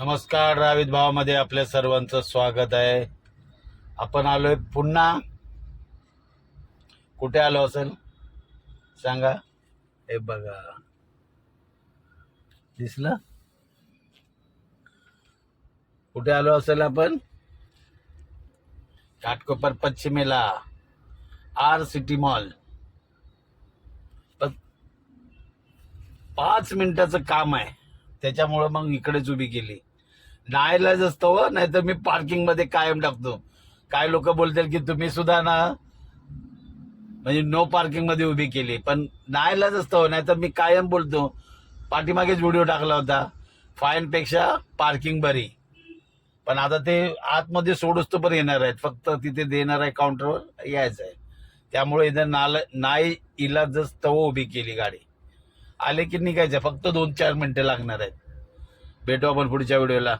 नमस्कार रावित भावामध्ये आपल्या सर्वांचं स्वागत आहे. आपण आलोय पुन्हा. कुठे आलो असेल? सांगा. हे बघा. दिसलं? कुठे आलो असेल आपण? घाटकोपर पश्चिमेला. R City Mall. पाच मिनिटाचं काम आहे. त्याच्यामुळं मग इकडेच उभी केली. नाईलाज असतो हो, नाही तर मी पार्किंगमध्ये कायम टाकतो. काय लोक बोलतील की तुम्ही सुद्धा ना म्हणजे नो पार्किंगमध्ये उभी केली. पण नाईलाज असतो नाही तर मी कायम बोलतो. पाठीमागेच व्हिडिओ टाकला होता. फाईन पेक्षा पार्किंग बरी. पण आता ते आतमध्ये सोडूस तो पण येणार आहेत. फक्त तिथे देणार आहे काउंटरवर यायचं आहे. त्यामुळे इथं नाल नाही इलाजच तव उभी केली गाडी. आले की निघायचं फक्त दोन चार मिनटं लागणार आहेत. भेटू आपण पुढच्या व्हिडिओला